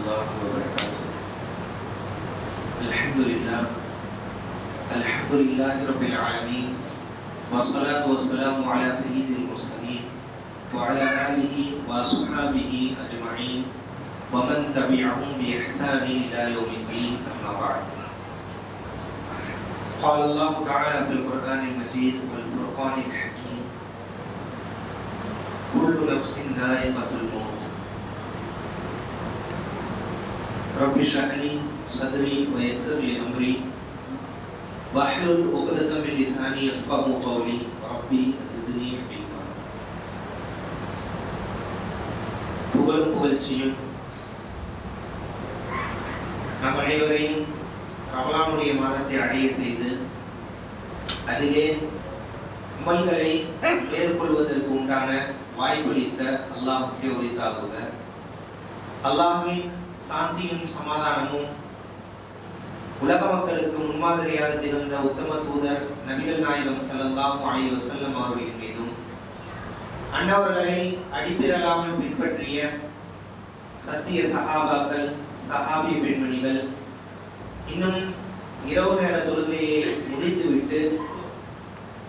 الله وبركاته. الحمد لله. الحمد لله رب العالمين. والصلاة والسلام على سيد المرسلين وعلى آله وأصحابه أجمعين ومن تبعهم بإحسان إلى يوم الدين أما بعد. قال الله تعالى في القرآن المجيد والفرقان الحكيم كل نفس ذائقة الموت. رب اشرح لي صدري ويسر لي أمري واحلل عقدة من لساني يفقهوا قولي ربي زدني علما புகழும் புகழ்ச்சியும் நம் அனைவரையும் ரமலானுடைய மாதத்தை அடைய செய்து அதிலே அமல்களை மேற்கொள்வதற்கு உண்டான வாய்ப்பளித்த அல்லாஹுக்கே உரித்தாகுக அல்லாஹ்வின் சாந்தியும் சமாதானமும். உலக மக்களுக்கு முன்மாதிரியாக திகழ்ந்த உத்தம தூதர் நபிகள் நாயகம் ஸல்லல்லாஹு அலைஹி வஸல்லம் அவர்களின் மீதும் அன்னவர்களை அடிப்பிரலாமல் பின்பற்றிய சத்திய சஹாபாக்கள் சஹாபி பெண்மணிகள் இன்னும் இரவு நேர தொழுகையை முடித்துவிட்டு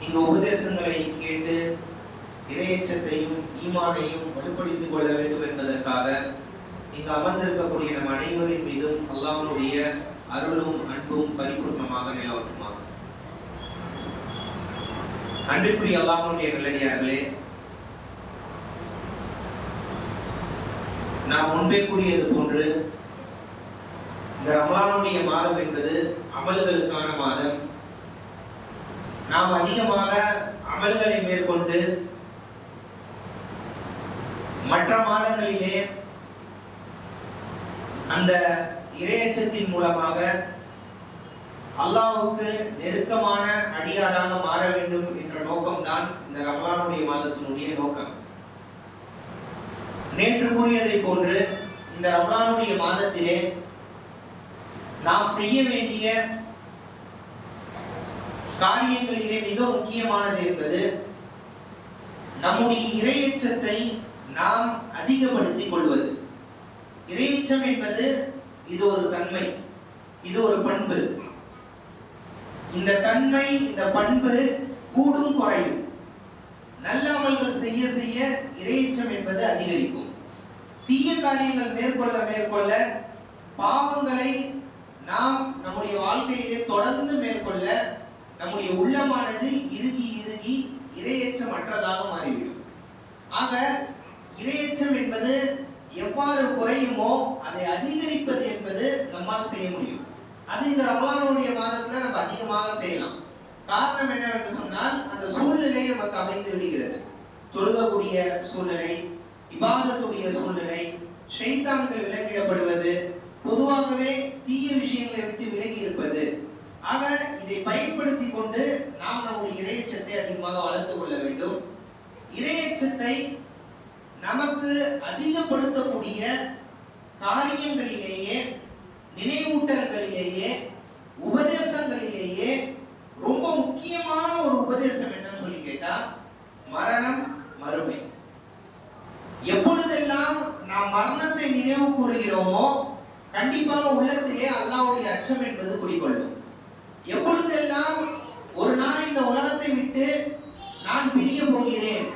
இங்கு உபதேசங்களை கேட்டு இரையச்சத்தையும் ஈமானையும் வலுப்படுத்திக் கொள்ள வேண்டும் என்பதற்காக இங்கு அமர்ந்திருக்கக்கூடிய நம் அனைவரின் மீதும் அல்லாஹனுடைய அருளும் அன்பும் பரிபூர்ணமாக நிலவட்டுமாக. அன்பிற்குரிய அல்லாஹனுடைய நல்லடியார்களே நாம் முன்பே கூறியது போன்று இந்த ரமலானுடைய மாதம் என்பது அமல்களுக்கான மாதம். நாம் அதிகமாக அமல்களை மேற்கொண்டு மற்ற மாதங்களிலே அந்த இரையச்சத்தின் மூலமாக அல்லாஹுக்கு நெருக்கமான அடியாராக மாற வேண்டும் என்ற நோக்கம்தான் இந்த ரமலானுடைய மாதத்தினுடைய நோக்கம். நேற்று கூறியதை போன்று இந்த ரமலானுடைய மாதத்திலே நாம் செய்ய வேண்டிய காரியங்களிலே மிக முக்கியமானது என்பது நம்முடைய இரையச்சத்தை நாம் அதிகப்படுத்திக் கொள்வது. இறையச்சம் என்பது இது ஒரு தன்மை இது ஒரு பண்பு. இந்த தன்மை இந்த பண்பு கூடும் குறையும். நல்ல அமல்கள் செய்ய செய்ய இறையச்சம் என்பது அதிகரிக்கும். தீய காரியங்கள் மேற்கொள்ள மேற்கொள்ள பாவங்களை நாம் நம்முடைய வாழ்க்கையிலே தொடர்ந்து மேற்கொள்ள நம்முடைய உள்ளமானது இறுகி இறுகி இரையச்சம் அற்றதாக மாறிவிடும். ஆக இரையச்சம் என்பது எவ்வாறு குறையுமோ அதை அதிகரிப்பது என்பது நம்மால் செய்ய முடியும். அது இந்த ரமலானுடைய மாதத்துல நம்ம அதிகமாக செய்யலாம். காரணம் என்னவென்று சொன்னால் அந்த சூழ்நிலை நமக்கு அமைந்து விடுகிறது. தொழுகக்கூடிய சூழ்நிலை இபாதத்துடைய சூழ்நிலை ஷைத்தான்கள் விலங்கிடப்படுவது பொதுவாகவே தீய விஷயங்களை விட்டு விலகி இருப்பது. ஆக இதை பயன்படுத்தி கொண்டு நாம் நம்முடைய இறையச்சத்தை அதிகமாக வளர்த்து கொள்ள வேண்டும். இறையச்சத்தை நமக்கு அதிகப்படுத்தக்கூடிய காரியங்களிலேயே நினைவூட்டல்களிலேயே உபதேசங்களிலேயே ரொம்ப முக்கியமான ஒரு உபதேசம் என்னன்னு சொல்லி கேட்டா மரணம் மறுமை. எப்பொழுதெல்லாம் நாம் மரணத்தை நினைவு கூறுகிறோமோ கண்டிப்பாக உள்ளத்திலே அல்லாவுடைய அச்சம் என்பது குடிகொள்ளும். எப்பொழுதெல்லாம் ஒரு நாள் இந்த உலகத்தை விட்டு நான் பிரிய போகிறேன்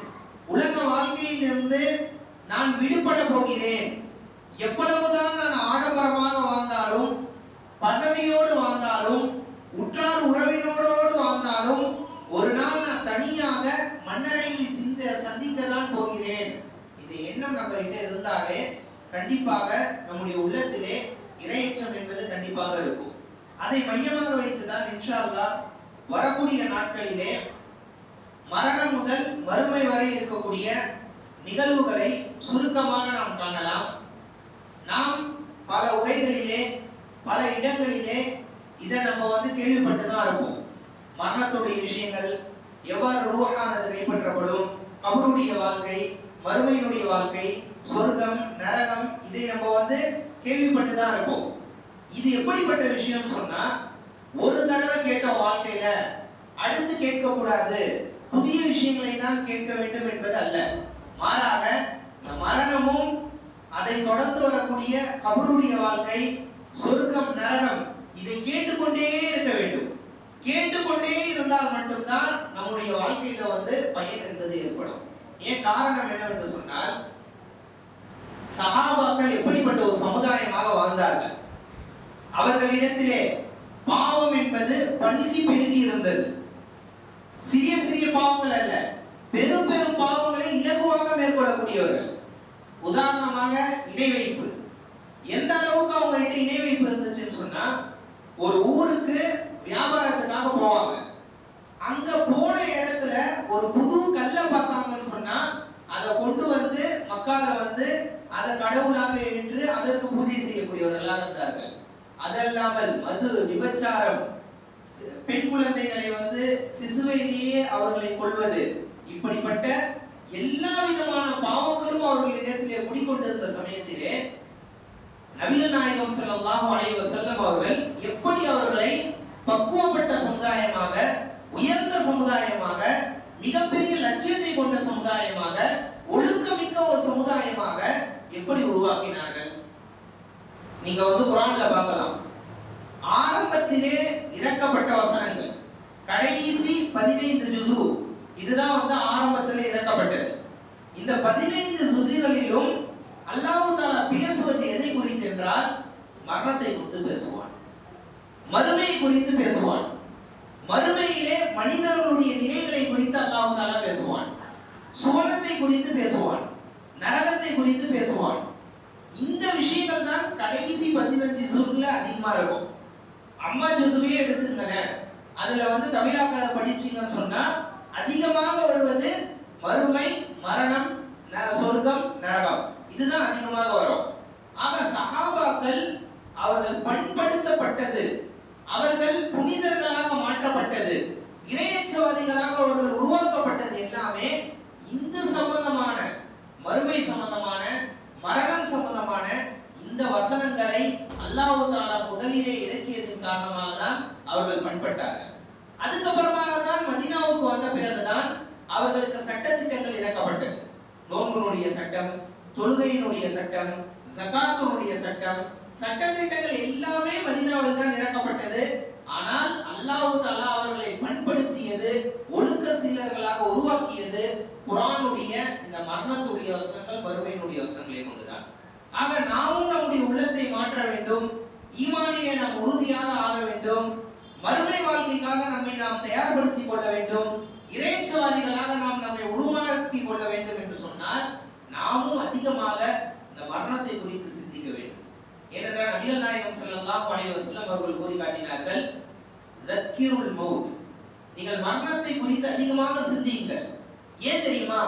உலக வாழ்க்கையிலிருந்து நான் விடுபட போகிறேன். எவ்வளவுதான் நான் ஆடம்பரமாக வாழ்ந்தாலும் பதவியோடு வாழ்ந்தாலும் உற்றார் உறவினரோடு வாழ்ந்தாலும் ஒரு நாள் நான் தனியாக மன்னரையை சிந்த சந்திக்க தான் போகிறேன். இந்த எண்ணம் நம்ம கிட்ட இருந்தாலே கண்டிப்பாக நம்முடைய உள்ளத்திலே இரையச்சம் என்பது கண்டிப்பாக இருக்கும். அதை மையமாக வைத்துதான் இன்ஷால்லா வரக்கூடிய நாட்களிலே மரணம் முதல் மறுமை வரை இருக்கக்கூடிய நிகழ்வுகளை சுருக்கமாக நாம் காணலாம். நாம் பல உரைகளிலே பல இடங்களிலே இதை நம்ம வந்து கேள்விப்பட்டு தான் இருப்போம். மரணத்துடைய விஷயங்கள் எவ்வாறு ரூஹானது கைப்பற்றப்படும்? கபருடைய வாழ்க்கை மறுமையினுடைய வாழ்க்கை சொர்க்கம் நரகம் இதை நம்ம வந்து கேள்விப்பட்டு தான் இருப்போம். இது எப்படிப்பட்ட விஷயம் சொன்னா ஒரு தடவை கேட்டோம் வாழ்க்கையில அடுத்து கேட்க கூடாது புதிய விஷயங்களை தான் கேட்க வேண்டும் என்பது அல்ல. மாறாக இந்த மரணமும் அதை தொடர்ந்து வரக்கூடிய கபருடைய வாழ்க்கை சொர்க்கம் நரகம் இதை கேட்டுக்கொண்டே இருக்க வேண்டும். கேட்டுக்கொண்டே இருந்தால் மட்டும்தான் நம்முடைய வாழ்க்கையில வந்து பயன் என்பது ஏற்படும். ஏன் காரணம் என்னவென்று சொன்னால் சகாபாக்கள் எப்படிப்பட்ட ஒரு சமுதாயமாக வாழ்ந்தார்கள்? அவர்களிடத்திலே பாவம் என்பது பழுதி பெருகி இருந்தது. சிறிய சிறிய பாவங்கள் அல்ல பெரும் பெரும் மேற்கொள்ளக்கூடியவர்கள் உதாரணமாக இணை வைப்பு எந்த அளவுக்கு அவங்க கிட்ட இணை வைப்பு இருந்துச்சுன்னு சொன்னா ஒரு ஊருக்கு வியாபாரத்துக்காக போவாங்க. அங்க போன இடத்துல ஒரு புது கல்லை பார்த்தாங்கன்னு சொன்னா அதை கொண்டு வந்து மக்களை வந்து அதை கடவுளாக ஏற்று அதற்கு பூஜை செய்யக்கூடியவர்களாக இருந்தார்கள். அதல்லாமல் மது விபச்சாரம் பெண் குழந்தைகளை வந்து சிசுவையிலேயே அவர்களை கொள்வது இப்படிப்பட்ட எல்லா விதமான பாவங்களும் அவர்களிடத்திலே குடிக்கொண்டிருந்த சமயத்திலே நபிகள் நாயகம் அடைவ அலைஹி அவர்கள் எப்படி அவர்களை பக்குவப்பட்ட சமுதாயமாக உயர்ந்த சமுதாயமாக மிகப்பெரிய லட்சியத்தை கொண்ட சமுதாயமாக ஒழுக்கமிக்க ஒரு சமுதாயமாக எப்படி உருவாக்கினார்கள்? நீங்க வந்து குரான்ல பார்க்கலாம். ஆரம்பத்திலே இறக்கப்பட்ட வசனங்கள். கடைசி பதினைந்து ஜுசு இதுதான் வந்து ஆரம்பத்தில் இறக்கப்பட்டது. இந்த பதினைந்து சுதிகளிலும் அல்லாஹு தாலா பேசுவது எதை குறித்து என்றால் மரணத்தை குறித்து பேசுவான். மறுமை குறித்து பேசுவான். மறுமையிலே மனிதர்களுடைய நிலைகளை குறித்து அல்லாஹு தாலா பேசுவான். சுவனத்தை குறித்து பேசுவான். நரகத்தை குறித்து பேசுவான். இந்த விஷயங்கள் தான் கடைசி பதினஞ்சு ஜுசுல அதிகமா இருக்கும். அம்மா ஜுசுவே எடுத்துருங்க அதுல வந்து தமிழாக்க படிச்சீங்கன்னு சொன்னா அதிகமாக வருவது மறுமை மரணம் ந- சொர்க்கம் நரகம். இதுதான் அதிகமாக வரும். ஆக சகாபாக்கள் அவர்கள் பண் அவர்கள் புனிதர்களாக மாற்றப்பட்டது இறையச்சவாதிகளாக அவர்கள் உருவாக்கப்பட்டது எல்லாமே இந்து சம்பந்தமான மறுமை சம்பந்தமான மரணம் சம்பந்தமான இந்த வசனங்களை அல்லாஹ் தாலா முதலிலே இறக்கியதன் காரணமாக தான் அவர்கள் பண்பட்டார்கள் அதுக்கப்புறமாக தான் மதீனாவுக்கு வந்த பிறகுதான் அவர்களுக்கு சட்டத்திட்டங்கள் இறக்கப்பட்டது நோன்புனுடைய சட்டம் தொழுகையினுடைய சட்டம் ஜகாத்துனுடைய சட்டம் சட்டத்திட்டங்கள் எல்லாமே மதீனாவில் தான் இறக்கப்பட்டது ஆனால் அல்லாஹ் தஆலா அவர்களை பண்படுத்தியது ஒழுக்க சீலர்களாக உருவாக்கியது குர்ஆனுடைய இந்த மரணத்துடைய வசனங்கள் மறுமையினுடைய வசனங்களை கொண்டுதான் ஆக நாமும் நம்முடைய உள்ளத்தை மாற்ற வேண்டும் ஈமானிலே நாம் உறுதியாக ஆக வேண்டும் மறுமை வாழ்க்கைக்காக நம்மை நாம் தயார்படுத்திக் கொள்ள வேண்டும். இறைச்சவாதிகளாக நாம் நம்மை உருமாற்றிக் கொள்ள வேண்டும் என்று சொன்னால் நாமும் அதிகமாக இந்த மரணத்தை குறித்து சிந்திக்க வேண்டும். ஏனென்றால் நபிகள் நாயகம் ஸல்லல்லாஹு பழைய வஸல்லம் அவர்கள் கூறி காட்டினார்கள் ஜக்கிருல் மௌத். நீங்கள் மரணத்தை குறித்து அதிகமாக சிந்தியுங்கள். ஏன் தெரியுமா?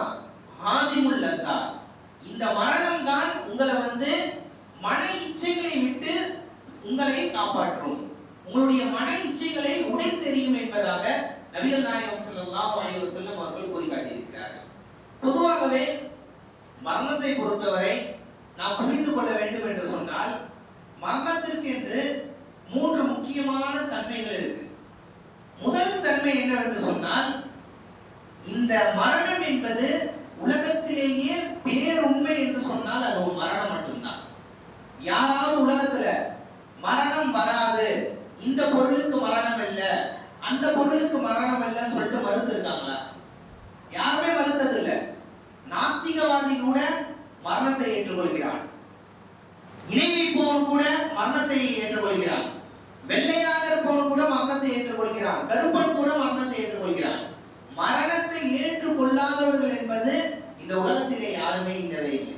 ஆதிமுல் லத்தாத் இந்த மரணம் தான் உங்களை வந்து மன இச்சைகளை விட்டு உங்களை காப்பாற்றும். உங்களுடைய மன இச்சைகளை உடை தெரியும் என்பதாக நபிகள் நாயகம் ஸல்லல்லாஹு அலைஹி செல்லும் அவர்கள் கூறி காட்டியிருக்கிறார்கள் பொதுவாகவே மரணத்தை பொறுத்தவரை நாம் புரிந்து கொள்ள வேண்டும் என்று சொன்னால் மரணத்திற்கு என்று மூன்று முக்கியமான தன்மைகள் இருக்கு. முதல் தன்மை என்னவென்று சொன்னால் இந்த மரணம் என்பது உலகத்திலேயே பேருண்மை என்று சொன்னால் அது ஒரு மரணம் மட்டும்தான். யாராவது உலகத்துல மரணம் வராது இந்த பொருளுக்கு மரணம் இல்ல அந்த பொருளுக்கு மரணம் இல்லைன்னு சொல்லிட்டு மறுத்து இருக்காங்களா யாருமே மறுத்தது இல்ல நாத்திகவாதி கூட மரணத்தை ஏற்றுக்கொள்கிறான். இணை வைப்பவன் கூட மரணத்தை ஏற்றுக்கொள்கிறான். வெள்ளையாக இருப்பவன் கூட மரணத்தை ஏற்றுக்கொள்கிறான். கருப்பன் கூட மரணத்தை ஏற்றுக்கொள்கிறான். மரணத்தை ஏற்றுக்கொள்ளாதவர்கள் என்பது இந்த உலகத்திலே யாருமே இல்லவே இல்லை.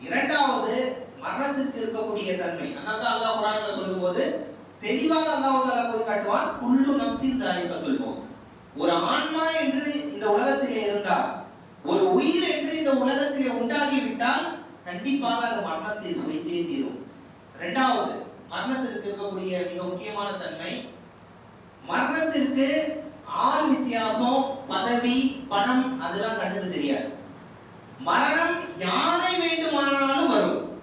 இரண்டாவது மரணத்திற்கு இருக்கக்கூடிய தன்மை. அதான் அல்லாஹ் குரான்ல சொல்லும்போது தெளிவாக அல்லாஹ் போய் காட்டுவான் குல்லு நஃப்ஸின் தாயிபத்துல் மௌத் ஒரு ஆன்மா என்று இந்த உலகத்திலே இருந்தால் ஒரு உயிர் என்று இந்த உலகத்திலே உண்டாகி விட்டால் கண்டிப்பாக அது மரணத்தை சுவைத்தே தீரும். இரண்டாவது மரணத்திற்கு இருக்கக்கூடிய மிக முக்கியமான தன்மை மரணத்திற்கு ஆள் வித்தியாசம் பதவி பணம் அதெல்லாம் கண்ணுக்கு தெரியாது. மரணம் யாரை வேண்டுமானாலும் வரும்.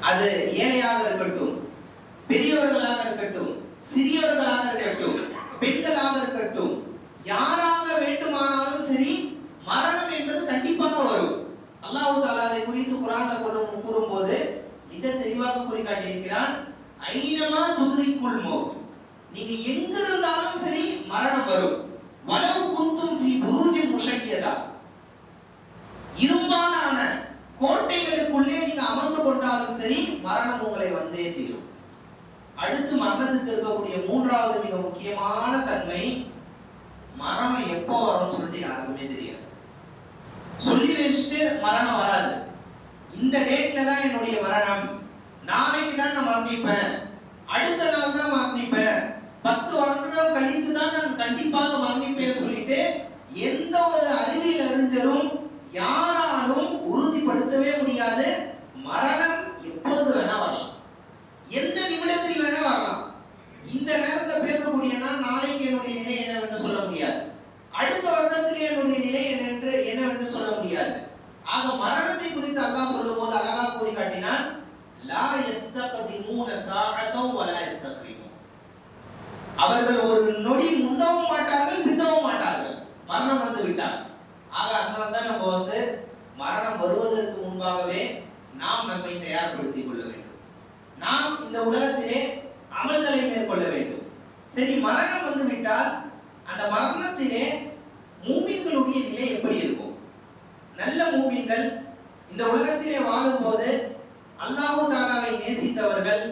அது ஏழையாக இருக்கட்டும் பெரியவர்களாக இருக்கட்டும் சிறியவர்களாக இருக்கட்டும் பெண்களாக இருக்கட்டும் யாராக வேண்டுமானாலும் சரி மரணம் என்பது கண்டிப்பாக வரும். அல்லாஹு தாலா அதை குறித்து குரான் கொண்டு கூறும்போது மிக தெளிவாக குறிக்காட்டியிருக்கிறான் ஐனமா துதிரிக்குள் மௌத். நீங்க எங்க இருந்தாலும் சரி ஆக மரணத்தை குறித்து அல்லாஹ் சொல்லும்போது அழகாக கூறி காட்டினான் லா யஸ்தகதிமூன சாஅத்தம் வலா யஸ்தக்ரிமூன் அவர்கள் ஒரு நொடி முந்தவும் மாட்டார்கள் பிந்தவும் மாட்டார்கள். மரணம் வந்து விட்டார் ஆக அதனால தான் நம்ம வந்து மரணம் வருவதற்கு முன்பாகவே நாம் நம்மை தயார்படுத்திக் கொள்ள வேண்டும். நாம் இந்த உலகத்திலே அமல்களை மேற்கொள்ள வேண்டும். சரி மரணம் வந்து விட்டால் அந்த மரணத்திலே மூமின்களுடைய நிலை எப்படி இருக்கும்? நல்ல மூமின்கள் இந்த உலகத்திலே வாழும்போது அல்லாஹு தாலாவை நேசித்தவர்கள்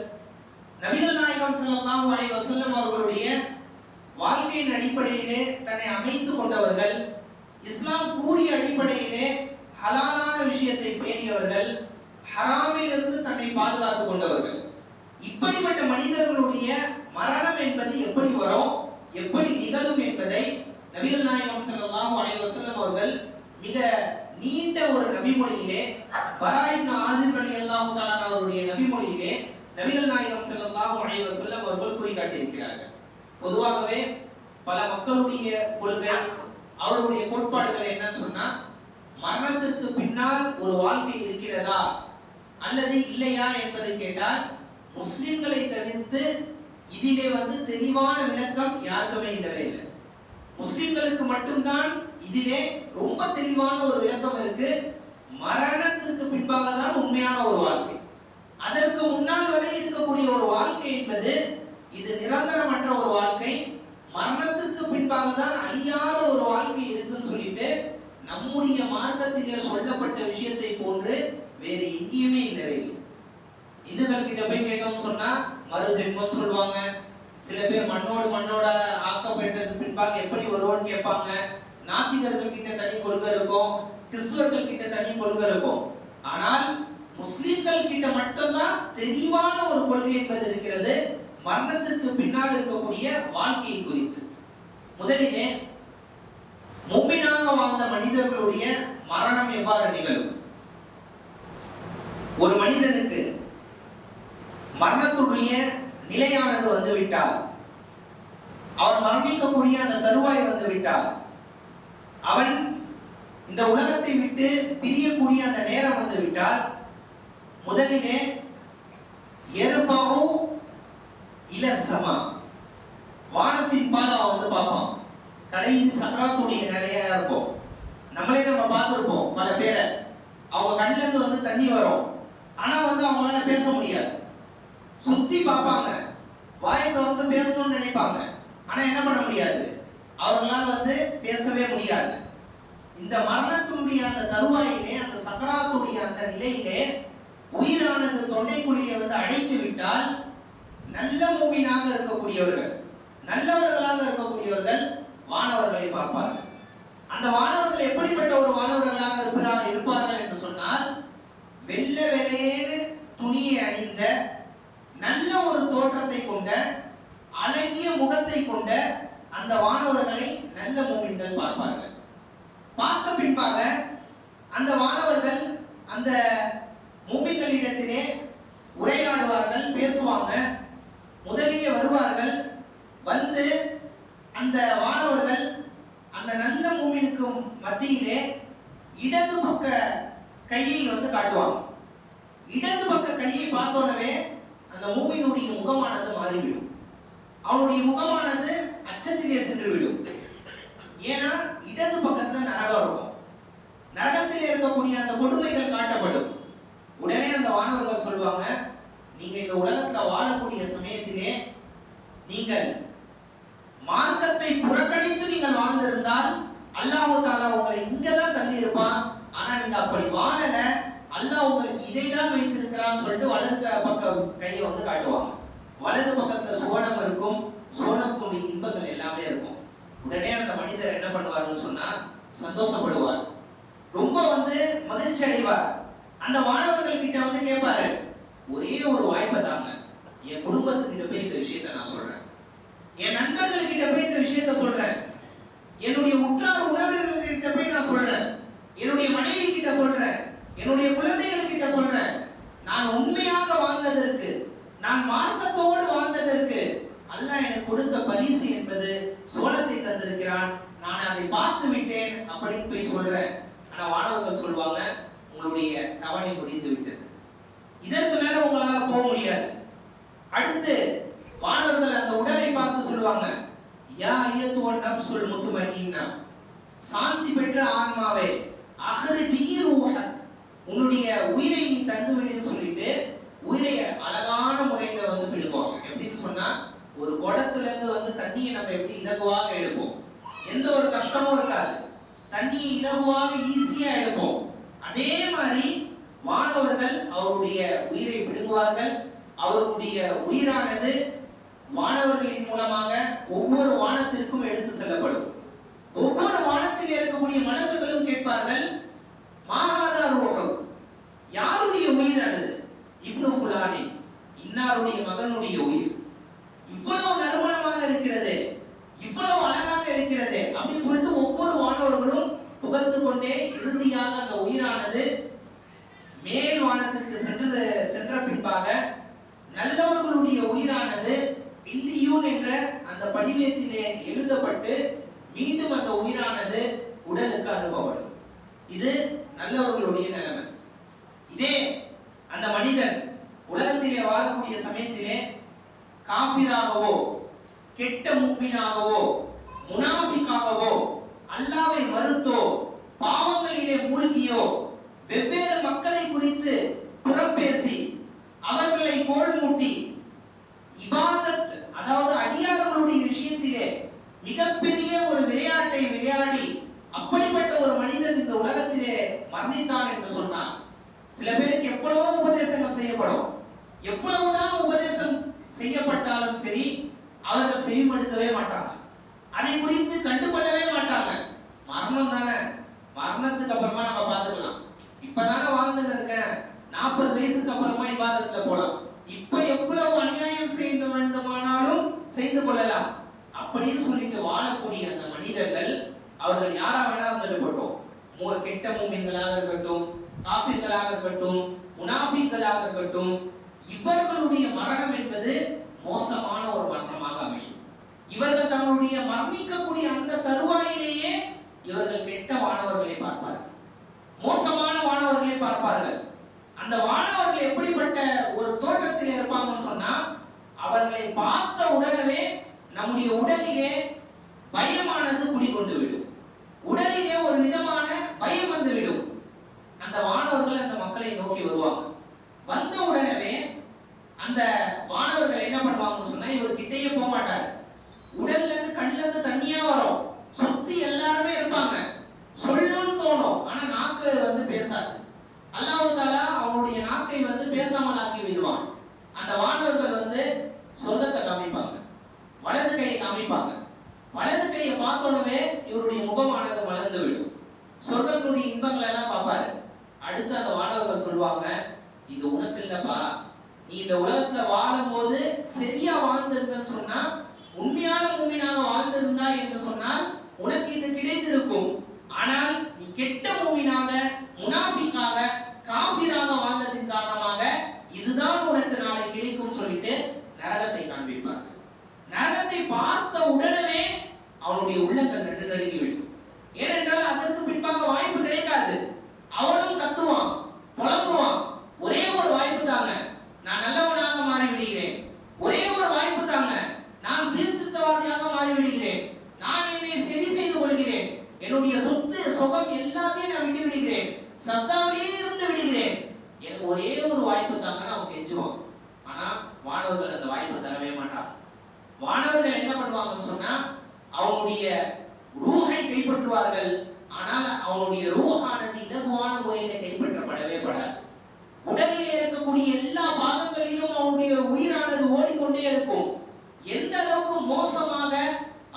நபிகள் நாயகம் ஸல்லல்லாஹு அலைஹி வஸல்லம் அவர்களுடைய வாழ்க்கையின் அடிப்படையிலே தன்னை அமைத்து கொண்டவர்கள் இஸ்லாம் கூறிய அடிப்படையிலே ஹலாலான விஷயத்தை பேணியவர்கள் ஹராமிலிருந்து தன்னை பாதுகாத்துக் கொண்டவர்கள். இப்படிப்பட்ட மனிதர்களுடைய மரணம் என்பது எப்படி வரும் எப்படி நிகழும் என்பதை நபிகள் நாயகம் ஸல்லல்லாஹு அலைஹி வஸல்லம் அவர்கள் மிக நீண்ட ஒரு நபிமொழியிலே பராயின் ஆசிர் அலி அல்லாஹு தஆலா அவருடைய நபிமொழியிலே நபிகள் நாயகம் ஸல்லல்லாஹு அலைஹி வஸல்லம் அவர்கள் கூறி காட்டியிருக்கிறார்கள் பொதுவாகவே பல மக்களுடைய கொள்கை அவருடைய கோட்பாடுகள் என்னன்னு சொன்னா மரணத்திற்கு பின்னால் ஒரு வாழ்க்கை இருக்கிறதா அல்லது இல்லையா என்பதை கேட்டால் முஸ்லிம்களை தவிர்த்து இதிலே வந்து தெளிவான விளக்கம் யாருக்குமே இல்லவே இல்லை. முஸ்லிம்களுக்கு மட்டும்தான் இதிலே ரொம்ப தெளிவான ஒரு விளக்கம் இருக்கு மரணத்திற்கு பின்பாக தான் உண்மையான ஒரு வாழ்க்கை அதற்கு முன்னால் வரை இருக்கக்கூடிய ஒரு வாழ்க்கை என்பது இது நிரந்தரமற்ற ஒரு வாழ்க்கை மரணத்திற்கு பின்பாக தான் அழியாத ஒரு வாழ்க்கை இருக்குன்னு சொல்லிட்டு நம்முடைய மார்க்கத்திலே சொல்லப்பட்ட விஷயத்தை போன்று வேறு எங்கேயுமே இல்லவே இல்லை இந்துக்கள் போய் சொன்னா மறு ஜென்மம் சொல்லுவாங்க. சில பேர் மண்ணோடு மண்ணோட ஆக்கப்பட்டது பின்பாக எப்படி வருவோம்னு கேட்பாங்க. நாத்திகர்கள் கிட்ட தனி கொள்கை இருக்கும் கிறிஸ்துவர்கள் கிட்ட தனி கொள்கை இருக்கும். ஆனால் முஸ்லிம்கள் கிட்ட மட்டும்தான் தெளிவான ஒரு கொள்கை என்பது இருக்கிறது. மரணத்திற்கு பின்னால் இருக்கக்கூடிய வாழ்க்கையை குறித்து. முதலிலே மும்மினாக வாழ்ந்த மனிதர்களுடைய மரணம் எவ்வாறு நிகழும்? ஒரு மனிதனுக்கு மரணத்துடைய நிலையானது வந்து விட்டால் அவர் மரணிக்கக்கூடிய அந்த தருவாய் வந்து விட்டால் அவன் இந்த உலகத்தை விட்டு பிரியக்கூடிய அந்த நேரம் வந்து விட்டால் முதலிலே எருஃபவு இல சமா வானத்தின் பால் அவன் வந்து பார்ப்பான். கடைசி சக்கராத்துடைய நிலையா இருக்கும். நம்மளே நம்ம பார்த்துருப்போம் பல பேரை. அவங்க கண்ணுல இருந்து வந்து தண்ணி வரும். ஆனா வந்து அவங்களால பேச முடியாது. சுத்தி பார்ப்பாங்க. வாயை திறந்து பேசணும்னு நினைப்பாங்க. ஆனா என்ன பண்ண முடியாது? அவர்களால் வந்து பேசவே முடியாது. இந்த மரணத்தினுடைய அந்த தருவாயிலே அந்த சக்கராத்துடைய அந்த நிலையிலே உயிரானது தொண்டைக்குழியை வந்து அடைத்து விட்டால் நல்ல மூவினாக இருக்கக்கூடியவர்கள் நல்லவர்களாக இருக்கக்கூடியவர்கள் வானவர்களை பார்ப்பார்கள். அந்த வானவர்கள் எப்படிப்பட்ட ஒரு வானவர்களாக இருப்பதாக இருப்பார்கள் என்று சொன்னால் வெள்ள வெளையேறு துணியை அணிந்த நல்ல ஒரு தோற்றத்தை கொண்ட அழகிய முகத்தை கொண்ட அந்த வானவர்களை நல்ல மூமின்கள் பார்ப்பார்கள். பார்த்த பின்பாக அந்த வானவர்கள் அந்த மூமின்களிடத்திலே உரையாடுவார்கள் பேசுவாங்க. முதலிய வருவார்கள். வந்து அந்த வானவர்கள் அந்த நல்ல மூமினுக்கு மத்தியிலே இடது பக்க கையை வந்து காட்டுவாங்க. இடது பக்க கையை பார்த்தோடவே அந்த மூவியினுடைய முகமானது மாறிவிடும். அவனுடைய முகமானது அச்சத்திலே சென்று விடும் ஏன்னா இடது பக்கத்துல நரகம் இருக்கும். நரகத்தில் இருக்கக்கூடிய அந்த கொடுமைகள் காட்டப்படும். உடனே அந்த வானவர்கள் சொல்லுவாங்க நீங்க இந்த உலகத்துல வாழக்கூடிய சமயத்திலே நீங்கள் மார்க்கத்தை புறக்கணித்து நீங்கள் வாழ்ந்திருந்தால் அல்லாஹு தாலா உங்களை இங்கதான் தள்ளி இருப்பான் ஆனா நீங்க அப்படி வாழல போலாம்னு சொல்லிட்டு வலது பக்கம் கையை வந்து காட்டுவாங்க. வலது பக்கத்துல சோனம் இருக்கும் சோனத்துடைய இன்பங்கள் எல்லாமே இருக்கும். உடனே அந்த மனிதர் என்ன பண்ணுவாருன்னு சொன்னா சந்தோஷப்படுவார். ரொம்ப வந்து மகிழ்ச்சி அடைவார். அந்த மாணவர்கள் கிட்ட வந்து கேட்பாரு ஒரே ஒரு வாய்ப்பை தாங்க. என் குடும்பத்துக்கிட்ட போய் இந்த விஷயத்த நான் சொல்றேன். என் நண்பர்கள் கிட்ட போய் இந்த விஷயத்த சொல்றேன் என்னுடைய உற்றார் உறவினர்கள் கிட்ட போய் நான் சொல்றேன் என்னுடைய மனைவி கிட்ட சொல்றேன் என்னுடைய குழந்தைகள் கிட்ட சொல்றேன் நான் உண்மையாக வாழ்ந்ததற்கு நான் மார்க்கத்தோடு வாழ்ந்ததற்கு அல்லாஹ் எனக்கு கொடுத்த பரிசு என்பது சோளத்தை தந்திருக்கிறான் நான் அதை பார்த்து விட்டேன் அப்படின்னு போய் சொல்றேன் ஆனா மாணவர்கள் சொல்லுவாங்க உங்களுடைய தவணை முடிந்து விட்டது இதற்கு மேல உங்களால போக முடியாது அடுத்து மாணவர்கள் அந்த உடலை பார்த்து சொல்லுவாங்க யா ஐயத்துவன் நப்சுல் முத்துமையின்னா சாந்தி பெற்ற ஆன்மாவே அகரிஜி ரூஹத் உன்னுடைய உயிரை நீ தந்து விடுன்னு சொல்லிட்டு உயிரை அழகான முறையில வந்து பிடுங்குவாங்க எப்படின்னு சொன்னா ஒரு குடத்துல இருந்து வந்து தண்ணியை நம்ம எப்படி இலகுவாக எடுப்போம் எந்த ஒரு கஷ்டமும் இருக்காது. தண்ணியை இலகுவாக ஈஸியா எடுப்போம். அதே மாதிரி மாணவர்கள் அவருடைய உயிரை விடுவார்கள் அவருடைய உயிரானது மாணவர்களின் மூலமாக ஒவ்வொரு வானத்திற்கும் எடுத்து செல்லப்படும். ஒவ்வொரு வானத்தில் இருக்கக்கூடிய மலக்குகளும் கேட்பார்கள் மாகாதா ரோகம் யாருடைய உயிரானது? இப்னு ஃபுலானி இன்னாருடைய மகனுடைய உயிர். இவ்வளவு நறுமணமாக இருக்கிறது. இவ்வளவு அழகாக இருக்கிறது அப்படின்னு சொல்லிட்டு ஒவ்வொரு மாணவர்களும் புகழ்ந்து கொண்டே இறுதியாக அந்த உயிரானது மேல் வானத்திற்கு சென்று சென்ற பின்பாக நல்லவர்களுடைய உயிரானது இல்லியூன் என்ற அந்த படிவத்திலே எழுதப்பட்டு மீண்டும் அந்த உயிரானது உடலுக்கு அனுப்பப்படும் இது நல்லவர்களுடைய நிலைமை இதே அந்த மனிதன் உலகத்திலே வாழக்கூடிய சமயத்திலே காஃபிராகவோ கெட்ட முக்மீனாகவோ முனாஃபிக்காகவோ அல்லாவை மறுத்தோ பாவங்களிலே மூழ்கியோ வெவ்வேறு மக்களை குறித்து புறம் பேசி அவர்களை கோல் மூட்டி இபாதத் அதாவது அடியார்களுடைய விஷயத்திலே மிகப்பெரிய ஒரு விளையாட்டை விளையாடி அப்படிப்பட்ட ஒரு மனிதன் இந்த உலகத்திலே மரணித்தான் என்று சொன்னார் சில பேருக்கு எவ்வளவோ உபதேசங்கள் செய்யப்படும் எவ்வளவுதான் உபதேசம் செய்யப்பட்டாலும் சரி அவர்கள் செவிமடுக்கவே மாட்டாங்க அதை குறித்து கண்டுகொள்ளவே மாட்டாங்க மரணம் தானே மரணத்துக்கு அப்புறமா நம்ம பார்த்துக்கலாம் இப்பதானே வாழ்ந்துட்டு இருக்கேன் நாற்பது வயசுக்கு அப்புறமா இபாதத்துல போலாம் இப்ப எவ்வளவு அநியாயம் செய்து வேண்டுமானாலும் செய்து கொள்ளலாம். அப்படின்னு சொல்லிட்டு வாழக்கூடிய அந்த மனிதர்கள் அவர்கள் யாரா வேணா இருந்துட்டு கெட்ட மூமின்களாக இருக்கட்டும் காஃபிர்களாக இருக்கட்டும் முனாஃபிக்களாக இருக்கட்டும் இவர்களுடைய மரணம் என்பது மோசமான ஒரு மரணமாக அமையும். இவர்கள் தங்களுடைய மரணிக்கக்கூடிய அந்த தருவாயிலேயே இவர்கள் கெட்ட வானவர்களை பார்ப்பார்கள். மோசமான வானவர்களை பார்ப்பார்கள். அந்த வானவர்கள் எப்படிப்பட்ட ஒரு தோற்றத்தில் இருப்பாங்கன்னு சொன்னா அவர்களை பார்த்த உடனே நம்முடைய உடலிலே பயமானது குடிக்கொண்டு விடும். உடலிலே ஒரு விதமான பயம் வந்து விடும். அந்த வானவர்கள் அந்த மக்களை நோக்கி வருவாங்க வந்த உடனே அந்த வானவர்கள் என்ன பண்ணுவாங்கன்னு சொன்னா இவர் கிட்டேயே போக மாட்டாரு உடல்ல இருந்து கண்ணுல இருந்து தண்ணியா வரும் சுத்தி எல்லாருமே இருப்பாங்க சொல்லணும்னு தோணும் ஆனா நாக்கு வந்து பேசாது அல்லாஹ் தாலா அவனுடைய நாக்கை வந்து பேசாமல் ஆக்கி விடுவான் அந்த வானவர்கள் வந்து சொர்க்கத்தை காமிப்பாங்க வலது கையை காமிப்பாங்க வலது கையை பார்த்தோடனே இவருடைய முகமானது மலர்ந்து விடும் சொர்க்கத்துடைய இன்பங்களை எல்லாம் பார்ப்பாரு அடுத்து அந்த வானவர்கள் சொல்லுவாங்க இது உனக்கு இல்லப்பா நீ இந்த உலகத்துல வாழும்போது சரியா வாழ்ந்திருந்தன்னு சொன்னா உண்மையான மூமினாக வாழ்ந்திருந்தா என்று சொன்னால் உனக்கு இது கிடைத்திருக்கும் ஆனால் நீ கெட்ட மூமினாக முனாஃபிக்காக காஃபிராக வாழ்ந்ததின் காரணமாக இதுதான் உனக்கு நாளை கிடைக்கும் சொல்லிட்டு நரகத்தை காண்பிப்பார்கள் நரகத்தை பார்த்த உடனே அவனுடைய உள்ளங்கள் நடு நடுங்கி விடும் ஏனென்றால் அதற்கு பின்பாக வாய்ப்பு கிடைக்காது அவனும் கத்துவான் புலம்புவான் ஒரே ஒரு வாய்ப்பு தாங்க நான் நல்லவனாக மாறி விடுகிறேன் ஒரே ஒரு வாய்ப்பு தாங்க நான் சீர்திருத்தவாதியாக மாறி விடுகிறேன் நான் என்னை சரி செய்து கொள்கிறேன் என்னுடைய சொத்து சுகம் எல்லாத்தையும் நான் உடலுடைய எல்லா பாகங்களிலும் அவனுடைய உயிரானது ஓடிக்கொண்டே இருக்கும் எந்த அளவுக்கு மோசமாக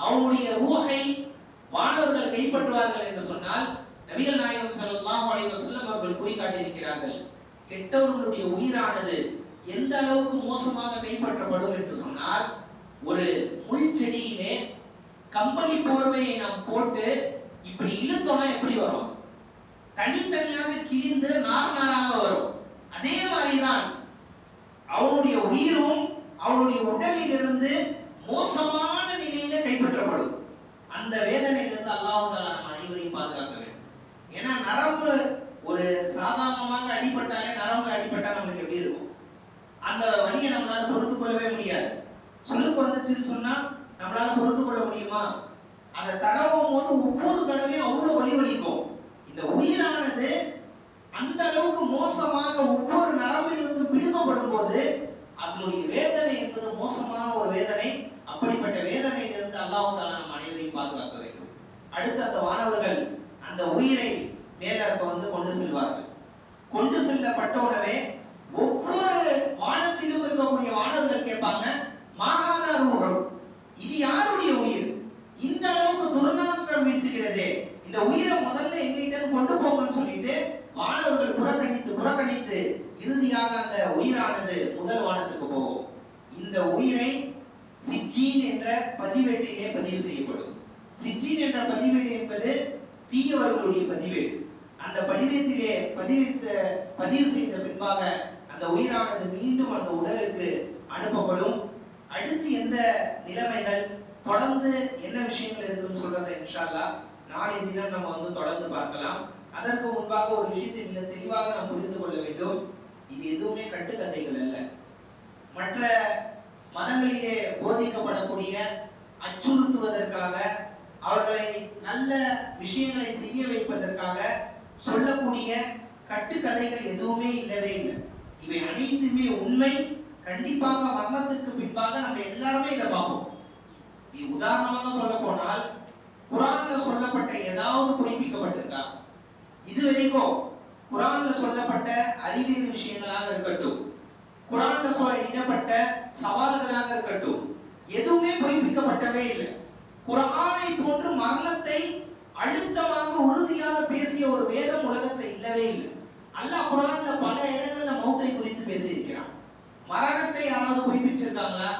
அவனுடைய ரூஹை வானவர்கள் கைப்பற்றுவார்கள் என்று சொன்னால் நபிகள் நாயகம் ஸல்லல்லாஹு அலைஹி வஸல்லம் அவர்கள் குறிகாட்டியிருக்கிறார்கள் கெட்டவர்களுடைய உயிரானது எந்த அளவுக்கு மோசமாக கைப்பற்றப்படும் என்று சொன்னால் ஒரு முள் செடியிலே கம்பளி போர்வையை நாம் போட்டு இப்படி இழுத்தோம்னா எப்படி வரும்? தனித்தனியாக கிழிந்து நார் நாராக வரும். அதே மாதிரிதான் அவனுடைய உயிரும் அவனுடைய உடலிலிருந்து மோசமான நிலையில கைப்பற்றப்படும். அந்த வேதனையிலிருந்து அல்லாஹ் தாலா நம்ம அனைவரையும் பாதுகாக்க வேண்டும். ஏன்னா நரம்பு ஒரு சாதாரணமாக அடிபட்டாலே நரம்பு அடிபட்டா நம்மளுக்கு எப்படி இருக்கும்? அந்த வழியை நம்மளால பொறுத்து கொள்ளவே முடியாது. சுழுக்கு வந்துச்சுன்னு சொன்னா நம்மளால பொறுத்து கொள்ள முடியுமா? அதை தடவும் போது ஒவ்வொரு தடவையும் அவ்வளவு வலி வலிக்கும். இந்த உயிரானது அந்த அளவுக்கு மோசமாக ஒவ்வொரு நரம்பிலிருந்து பிடுங்கப்படும் போது அதனுடைய வேதனை என்பது மோசமான ஒரு வேதனை. அப்படிப்பட்ட வேதனையிலிருந்து அல்லாஹு தாலா நம் அனைவரையும் பாதுகாக்க வேண்டும். அடுத்து அந்த வானவர்கள் அந்த உயிரை மேலே வந்து கொண்டு செல்வார்கள். கொண்டு செல்லப்பட்ட உடனே ஒவ்வொரு வானத்திலும் இருக்கக்கூடிய வானவர்கள் கேட்பாங்க மாகாத ரூபம் இது யாருடைய உயிர்? இந்த அளவுக்கு துர்நாற்றம் வீசுகிறதே. இந்த உயிரை முதல்ல எங்கிட்ட கொண்டு போங்கன்னு சொல்லிட்டு வானவர்கள் புறக்கணித்து புறக்கணித்து இறுதியாக அந்த உயிரானது முதல் வானத்துக்கு போகும். இந்த உயிரை சிஜீன் என்ற பதிவேட்டிலே பதிவு செய்யப்படும். சிஜீன் என்ற பதிவேடு என்பது தீயவர்களுடைய பதிவேடு. அந்த பதிவேட்டிலே பதிவித்த பதிவு செய்த பின்பாக அந்த உயிரானது மீண்டும் அந்த உடலுக்கு அனுப்பப்படும். அடுத்து எந்த நிலைமைகள்? தொடர்ந்து என்ன விஷயங்கள் இருக்குன்னு சொல்றதை இன்ஷால்லா நாளைய தினம் நம்ம வந்து தொடர்ந்து பார்க்கலாம். அதற்கு முன்பாக ஒரு விஷயத்தை மிக தெளிவாக நாம் புரிந்து கொள்ள வேண்டும். இது எதுவுமே கட்டுக்கதைகள் அல்ல. மற்ற மதங்களிலே போதிக்கப்படக்கூடிய அச்சுறுத்துவதற்காக அவர்களை நல்ல விஷயங்களை செய்ய வைப்பதற்காக சொல்லக்கூடிய கட்டுக்கதைகள் எதுவுமே இல்லவே இல்லை. இவை அனைத்துமே உண்மை. கண்டிப்பாக மரணத்துக்கு பின்பாக நம்ம எல்லாருமே இதை பார்ப்போம். இது உதாரணமாக சொல்ல போனால் குரான்ல சொல்லப்பட்ட ஏதாவது குறிப்பிக்கப்பட்டிருக்கா? இது வரைக்கும் குரான்ல சொல்லப்பட்ட அறிவியல் விஷயங்களாக இருக்கட்டும் குரான்ல சொல்ல இடப்பட்ட சவால்களாக இருக்கட்டும் எதுவுமே பொய்ப்பிக்கப்பட்டவே இல்லை. குரானை போன்று மரணத்தை அழுத்தமாக உறுதியாக பேசிய ஒரு வேதம் உலகத்தில் இல்லவே இல்லை. அல்லாஹ் குரான்ல பல இடங்கள்ல மௌத்தை குறித்து பேசியிருக்கிறான். மரணத்தை யாராவது பொய்ப்பிச்சிருக்காங்களா?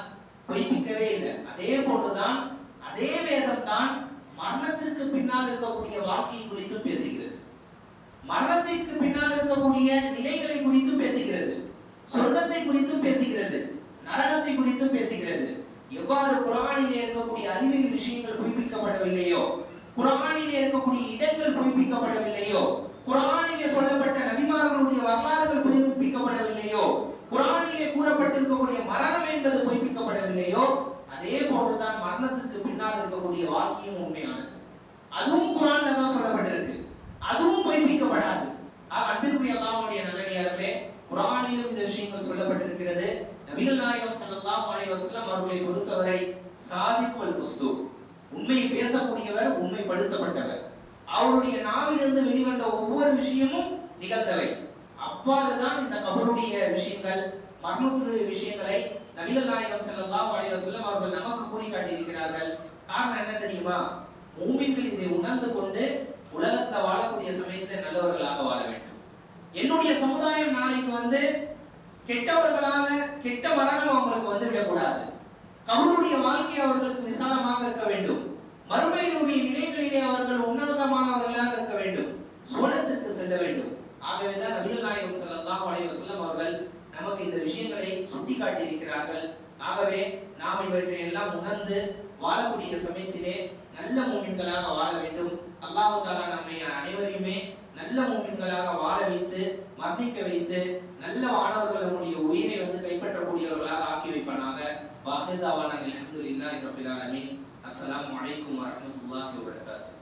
பொய்ப்பிக்கவே இல்லை. அதே போன்றுதான் அதே வேதம் தான் மரணத்திற்கு பின்னால் இருக்கக்கூடிய வாழ்க்கையை குறித்தும் பேசுகிறது. மரணத்திற்கு பின்னால் இருக்கக்கூடிய நிலைகளை குறித்தும் பேசுகிறது. சொர்க்கத்தை குறித்தும் பேசுகிறது. நரகத்தை குறித்தும் பேசுகிறது. எவ்வாறு குரானிலே இருக்கக்கூடிய அறிவியல் விஷயங்கள் பொய்ப்பிக்கப்படவில்லையோ குரானிலே இருக்கக்கூடிய இடங்கள் பொய்ப்பிக்கப்படவில்லையோ குரானிலே சொல்லப்பட்ட நபிமார்களுடைய வரலாறுகள் பொய்ப்பிக்கப்படவில்லையோ குரானிலே கூறப்பட்டிருக்கக்கூடிய மரணம் என்பது பொய்ப்பிக்கப்படவில்லையோ அதே போன்றுதான் மரணத்துக்கு பின்னால் இருக்கக்கூடிய வாக்கியம் உண்மையானது அதுவும் குரான்ல தான் சொல்லப்பட்டிருக்கு அதுவும் பொய்ப்பிக்கப்படாது ஆக அன்பிற்குரிய அல்லாஹ்வுடைய நல்லடியார்களே குரானிலும் இந்த விஷயங்கள் சொல்லப்பட்டிருக்கிறது நபிகள் நாயகம் ஸல்லல்லாஹு அலைஹி வஸல்லம் அவர்களை பொறுத்தவரை சாதிக் வல் முஸ்து உண்மை பேசக்கூடியவர் உண்மைப்படுத்தப்பட்டவர் அவருடைய நாவிலிருந்து வெளிவந்த ஒவ்வொரு விஷயமும் நிகழ்ந்தவை அவ்வாறு தான் இந்த கபருடைய விஷயங்கள் மர்மத்துடைய விஷயங்களை நபிகள் நாயகம் ஸல்லல்லாஹு அலைஹி வஸல்லம் அவர்கள் நமக்கு கூறி காட்டியிருக்கிறார்கள். காரணம் என்ன தெரியுமா? மூமின்கள் இதை உணர்ந்து கொண்டு உலகத்துல வாழக்கூடிய சமயத்துல நல்லவர்களாக வாழ வேண்டும். என்னுடைய சமுதாயம் நாளைக்கு வந்து கெட்டவர்களாக கெட்ட மரணம் அவங்களுக்கு வந்துவிடக்கூடாது கபருடைய வாழ்க்கை அவர்களுக்கு விசாலமாக இருக்க வேண்டும். மறுமையினுடைய நிலைகளிலே அவர்கள் உன்னதமானவர்களாக இருக்க வேண்டும். சுவனத்திற்கு செல்ல வேண்டும். ஆகவேதான் நபிகள் நாயகம் செல்லலாம் அலைஹி வஸல்லம் அவர்கள் நமக்கு இந்த விஷயங்களை சுட்டிக்காட்டி இருக்கிறார்கள் ஆகவே நாம் இவற்றை எல்லாம் உணர்ந்து வாழக்கூடிய சமயத்திலே நல்ல மூமின்களாக வாழ வேண்டும். அல்லாஹு தாலா நம்மை அனைவரையுமே நல்ல மூமின்களாக வாழ வைத்து மரணிக்க வைத்து நல்ல வானவர்கள் நம்முடைய உயிரை வந்து கைப்பற்றக்கூடியவர்களாக ஆக்கி வைப்பானாக. வாசிதாவான அல்ஹம்துலில்லாஹி ரப்பில் ஆலமீன். அஸ்லாம் வலைக்கம் வரமத்துல்லாஹி வபரகாத்துஹு.